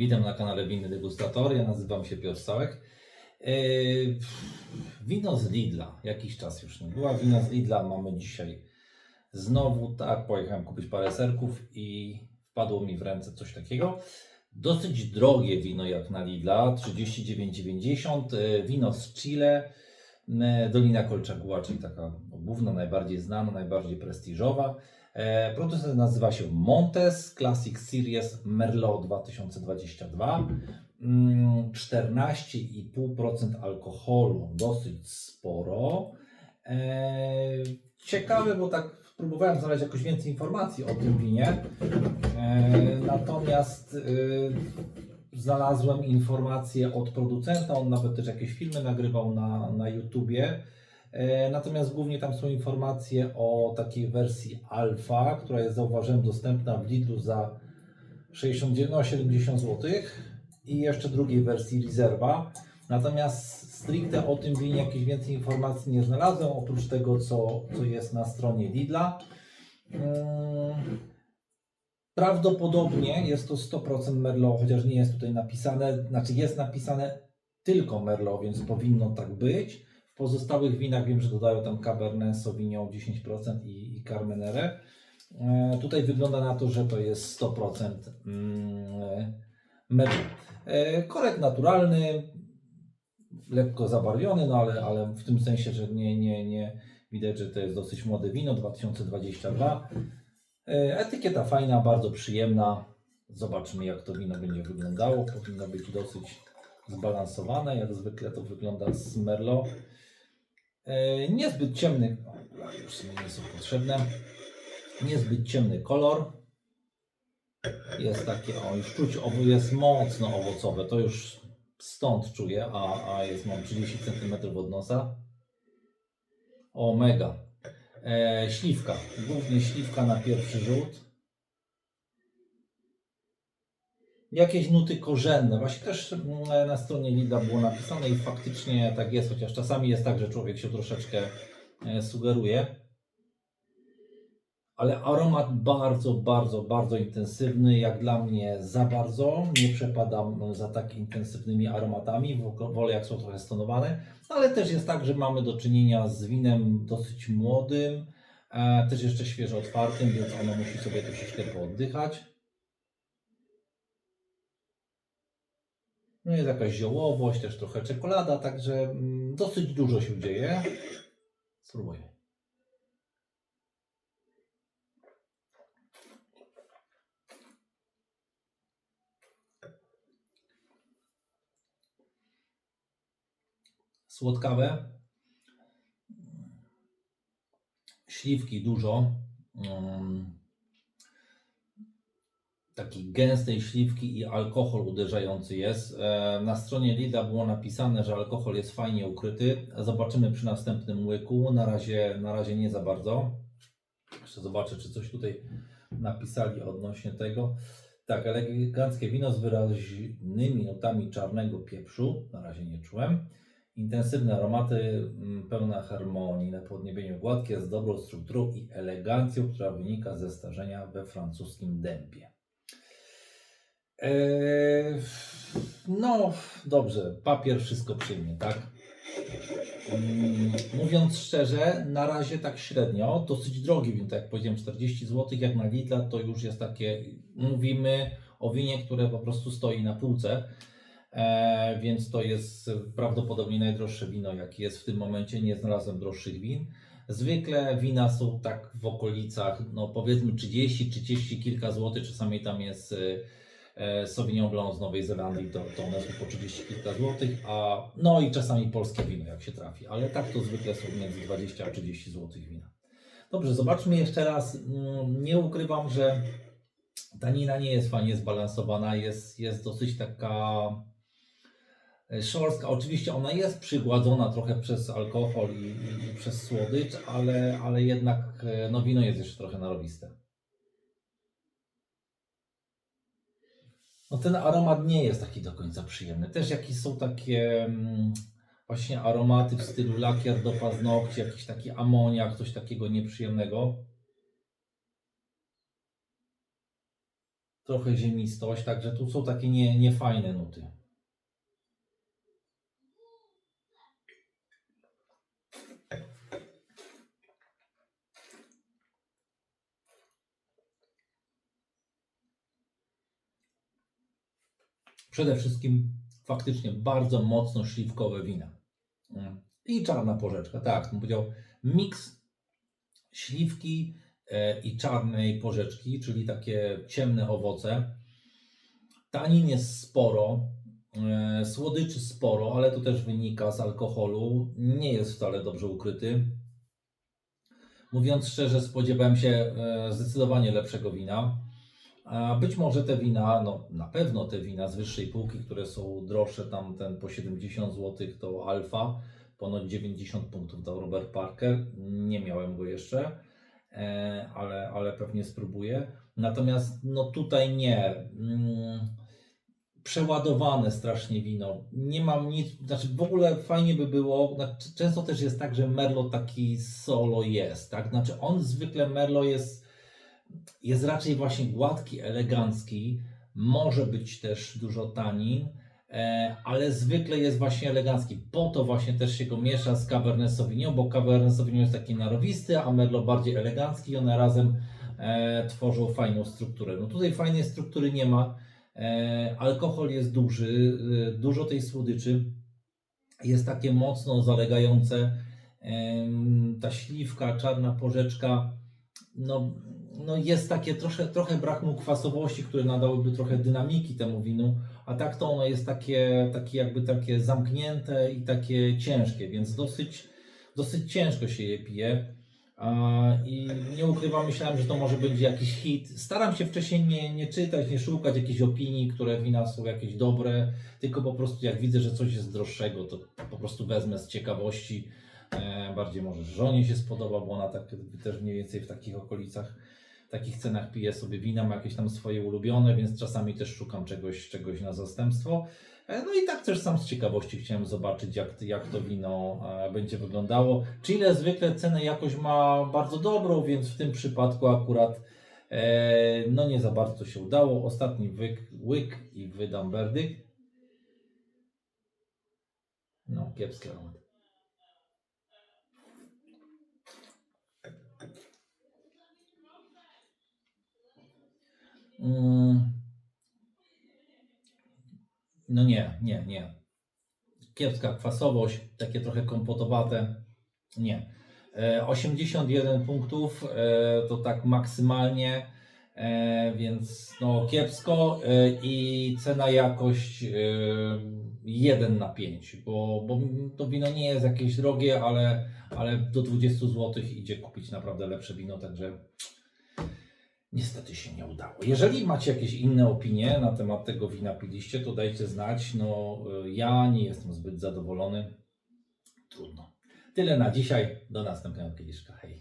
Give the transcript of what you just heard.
Witam na kanale Winny Degustator. Ja nazywam się Piotr Sałek. Yy, wino z Lidla. Jakiś czas już nie była. Wino z Lidla mamy dzisiaj znowu. Tak, pojechałem kupić parę serków i wpadło mi w ręce coś takiego. Dosyć drogie wino jak na Lidla. 39,90. Yy, Wino z Chile. Yy, Dolina Kolczagua, czyli taka główna, najbardziej znana, najbardziej prestiżowa. E, Producent nazywa się Montes Classic Series Merlot 2022. Mm, 14,5% alkoholu, dosyć sporo. E, Ciekawe, bo tak próbowałem znaleźć jakoś więcej informacji o tym winie. E, Natomiast y, znalazłem informacje od producenta, on nawet też jakieś filmy nagrywał na, na YouTubie. E, Natomiast głównie tam są informacje o takiej wersji alfa, która jest zauważyłem dostępna w Lidlu za 69, no 70 zł i jeszcze drugiej wersji rezerwa. Natomiast stricte o tym winie jakieś więcej informacji nie znalazłem, oprócz tego co, co jest na stronie Lidla. Mm, Prawdopodobnie jest to 100% Merlot, chociaż nie jest tutaj napisane, znaczy jest napisane tylko Merlot, więc powinno tak być. Pozostałych winach wiem, że dodają tam Cabernet Sauvignon 10% i, i Carmenere. E, tutaj wygląda na to, że to jest 100% mm. E, korek naturalny, lekko zabarwiony, no ale, ale w tym sensie, że nie, nie, nie widać, że to jest dosyć młode wino 2022. E, Etykieta fajna, bardzo przyjemna. Zobaczmy, jak to wino będzie wyglądało. Powinno być dosyć zbalansowane. Jak zwykle to wygląda z Merlot. E, Niezbyt ciemny, już sobie nie są potrzebne. Niezbyt ciemny kolor. Jest takie, o już czuć, jest mocno owocowe. To już stąd czuję, a, a jest, mam 30 cm od nosa. O, mega. E, śliwka, głównie śliwka na pierwszy rzut. Jakieś nuty korzenne, właśnie też mm, na stronie Lidla było napisane i faktycznie tak jest, chociaż czasami jest tak, że człowiek się troszeczkę e, sugeruje. Ale aromat bardzo, bardzo, bardzo intensywny, jak dla mnie za bardzo. Nie przepadam za tak intensywnymi aromatami, wo- wolę jak są trochę stonowane. Ale też jest tak, że mamy do czynienia z winem dosyć młodym, e, też jeszcze świeżo otwartym, więc ono musi sobie troszeczkę pooddychać. No jest jakaś ziołowość, też trochę czekolada, także mm, dosyć dużo się dzieje. Spróbuję. Słodkawe. Śliwki dużo. Takiej gęstej śliwki i alkohol uderzający jest. E, Na stronie Lidla było napisane, że alkohol jest fajnie ukryty. Zobaczymy przy następnym łyku. Na razie, na razie nie za bardzo. Jeszcze zobaczę, czy coś tutaj napisali odnośnie tego. Tak, eleganckie wino z wyraźnymi nutami czarnego pieprzu. Na razie nie czułem. Intensywne aromaty, mm, pełna harmonii, na podniebieniu gładkie, z dobrą strukturą i elegancją, która wynika ze starzenia we francuskim dębie. Eee, no, dobrze, papier wszystko przyjmie, tak? Mm, Mówiąc szczerze, na razie tak średnio, dosyć drogi win, tak jak powiedziałem, 40 zł, jak na Lidla to już jest takie, mówimy o winie, które po prostu stoi na półce, e, więc to jest prawdopodobnie najdroższe wino, jakie jest w tym momencie, nie znalazłem droższych win. Zwykle wina są tak w okolicach, no powiedzmy 30, 30 kilka złotych, czasami tam jest e, Sauvignon Blanc z Nowej Zelandii, to, to one są po 30 kilka złotych, a no i czasami polskie wino, jak się trafi, ale tak to zwykle są między 20 a 30 złotych wina. Dobrze, zobaczmy jeszcze raz. Mm, Nie ukrywam, że tanina nie jest fajnie zbalansowana, jest, jest dosyć taka e, szorstka. Oczywiście ona jest przygładzona trochę przez alkohol i, i, i przez słodycz, ale, ale jednak e, no, wino jest jeszcze trochę narowiste. No ten aromat nie jest taki do końca przyjemny. Też jakieś są takie mm, właśnie aromaty w stylu lakier do paznokci, jakiś taki amoniak, coś takiego nieprzyjemnego. trochę ziemistość, także tu są takie nie, niefajne nuty. Przede wszystkim faktycznie bardzo mocno śliwkowe wina. Mm. I czarna porzeczka, tak, bym powiedział miks śliwki e, i czarnej porzeczki, czyli takie ciemne owoce. Tanin jest sporo, e, słodyczy sporo, ale to też wynika z alkoholu. Nie jest wcale dobrze ukryty. Mówiąc szczerze, spodziewałem się e, zdecydowanie lepszego wina. A być może te wina, no na pewno te wina z wyższej półki, które są droższe, tam ten po 70 zł to Alfa, ponoć 90 punktów dał Robert Parker. Nie miałem go jeszcze, e, ale, ale pewnie spróbuję. Natomiast no tutaj nie. Mm, Przeładowane strasznie wino. Nie mam nic, znaczy w ogóle fajnie by było, znaczy, często też jest tak, że Merlot taki solo jest, tak? Znaczy on zwykle Merlot jest jest raczej właśnie gładki, elegancki. Może być też dużo tanin, e, ale zwykle jest właśnie elegancki. Po to właśnie też się go miesza z Cabernet Sauvignon, bo Cabernet Sauvignon jest taki narowisty, a Merlot bardziej elegancki i one razem e, tworzą fajną strukturę. No tutaj fajnej struktury nie ma. E, alkohol jest duży, dużo tej słodyczy. Jest takie mocno zalegające. Ta śliwka, czarna porzeczka, no, no jest takie trochę, trochę brak mu kwasowości, które nadałyby trochę dynamiki temu winu, a tak to ono jest takie, takie jakby takie zamknięte i takie ciężkie, więc dosyć, dosyć ciężko się je pije. I nie ukrywam, myślałem, że to może będzie jakiś hit. Staram się wcześniej nie, nie czytać, nie szukać jakichś opinii, które wina są jakieś dobre, tylko po prostu jak widzę, że coś jest droższego, to po prostu wezmę z ciekawości. E, bardziej może żonie się spodoba, bo ona tak też mniej więcej w takich okolicach, takich cenach pije sobie wina, ma jakieś tam swoje ulubione, więc czasami też szukam czegoś, czegoś na zastępstwo. E, No i tak też sam z ciekawości chciałem zobaczyć, jak, jak to wino e, będzie wyglądało. Chile zwykle cenę jakoś ma bardzo dobrą, więc w tym przypadku akurat no nie za bardzo się udało. Ostatni wyk, łyk i wydam werdykt. No, kiepski aromat. No nie, nie, nie. Kiepska kwasowość, takie trochę kompotowate. Nie. E, 81 punktów e, to tak maksymalnie, e, więc no kiepsko e, i cena jakość e, 1 na 5, bo, bo to wino nie jest jakieś drogie, ale, ale do 20 zł idzie kupić naprawdę lepsze wino, także Niestety się nie udało. Jeżeli macie jakieś inne opinie na temat tego wina piliście, to dajcie znać. No, y, ja nie jestem zbyt zadowolony. Trudno. Tyle na dzisiaj. Do następnego kieliszka. Hej.